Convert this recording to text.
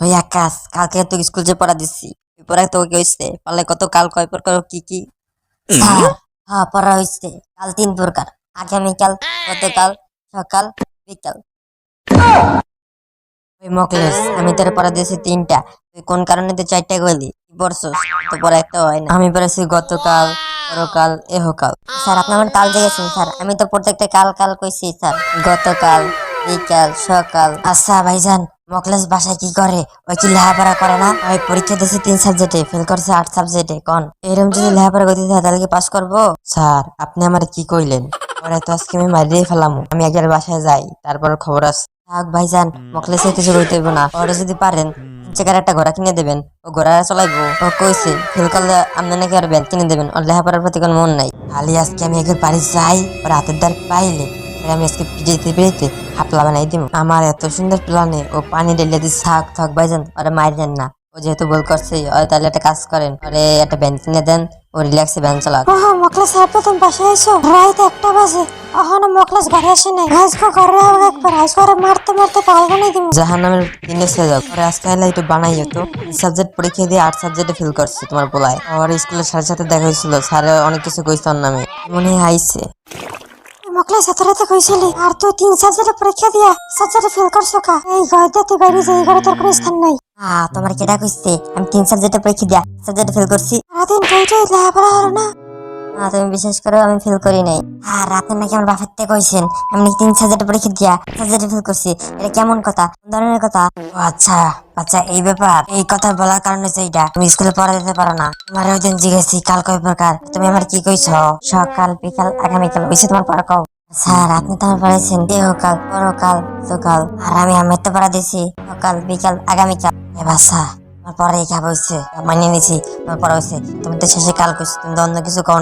ওই আকাশ কালকে তো স্কুল যে পড়া দিচ্ছি ওই পড়া তো কি হয়েছে পারলে কত কাল কয় প্রকার কি কি? স্যার হ্যাঁ পড়া হয়েছে কাল তিন প্রকার আগামীকাল গতকাল সকাল বিকাল। ওই মকলেস আমি তোর পড়া দিয়েছি তিনটা তুই কোন কারণে তো চারটা গলি পড়ছস? তো পড়া একটা হয় না। আমি পড়েছি গতকাল পরকাল এহকাল। স্যার আপনি আমার কাল জেগেছেন স্যার? আমি তো প্রত্যেকটা কাল কাল কইছি স্যার। গতকাল বিকাল সকাল। আচ্ছা ভাইজান মকলেস বাসায় কি করে? ওই কি লেখাপড়া করে না? ওই পরীক্ষা দিয়েছে তিন সাবজেক্টে ফেল করছে আট সাবজেক্টে কোন এরকম যদি লেখাপড়া করতে থাকে তাহলে কি পাস করব? স্যার আপনি আমার কি কইলেন? পরে তো আজকে আমি মারিয়ে ফেলাম। আমি একবার বাসায় যাই তারপর খবর আছে। থাক ভাইজান মকলেসে কিছু কইতে হইব না। পরে যদি পারেন চেকার একটা ঘোড়া কিনে দেবেন ও ঘোড়া চলাইবো। ও কইছে ফেল করলে আপনি নাকি আর ব্যান কিনে দেবেন। ওর লেখাপড়ার প্রতি কোনো মন নাই। খালি আজকে আমি একবার বাড়ি যাই ওর হাতের দ্বার পাইলে। আমি আজকে পিড়িতে পিড়িতে হাপলা বানাই দিব। আমার এত সুন্দর প্ল্যানে ও পানি ঢেলে দিয়ে থাক ওরে মারিলেন না। ও যেহেতু ভুল করছে ওরে তাহলে একটা কাজ করেন ওরে একটা ব্যান কিনে দেন ও রিল্যাক্সে ব্যান চালাক। ওহো মকলেস তুমি বাসায় আইছো রাত একটা বাজে। অহনো মকলেস ঘরে আসে নাই। আজকে ঘরে আবার একবার আজকে ওরে মারতে মারতে পাগল বানাই দিব। জাহান নামের দিনে সে যাও আজকে একটু বানাই হতো সাবজেক্ট পরীক্ষা দিয়ে আট সাবজেক্টে ফেল করছে তোমার পোলায়। আর স্কুলের সাথে সাথে দেখা হয়েছিল। স্যার অনেক কিছু কইছে ওর নামে মনে হয় আইছে। মকলেস এত কইছিলি আর তুই তিন সাবজেক্টে পরীক্ষা দিয়া সাবজেক্টে ফেল করছ কা? এই তুই বাইরে যাই ঘরে তোর কোনো স্থান নাই। আহ তোমার কেটা কইছে আমি তিন সাবজেক্টে পরীক্ষা দিয়া সাবজেক্টে ফেল করছি? সারাদিন কইতে লেখাপড়া হলো না। না তুমি বিশ্বাস করো আমি ফেল করি নাই। আর রাতে নাকি আমার বাপের থেকে কইছেন আমি তিন সাবজেক্টে পরীক্ষা দিয়া সাবজেক্টে ফেল করছি। এটা কেমন কথা? ধরনের কথা? ও আচ্ছা। আচ্ছা এই ব্যাপার। এই কথা বলার কারণে হচ্ছে এইটা। তুমি স্কুলে পড়া দিতে পারো না। তোমার ওই দিন জিজ্ঞেসি কাল কয় প্রকার? তুমি আমার কি কইছ? সকাল বিকাল আগামীকাল ওইসে তোমার পড়া কও। স্যার, আপনি তো আমার পড়াইছেন দেহকাল পরকাল সকাল আর আমি মৃত্যু পড়া দিছি সকাল, বিকাল, আগামীকাল। এ বাসা আমার পরে খাব হয়েছে মানিয়ে নিছি আমার পড়া তুমি তো শেষে কাল করছি তুমি অন্য কিছু না।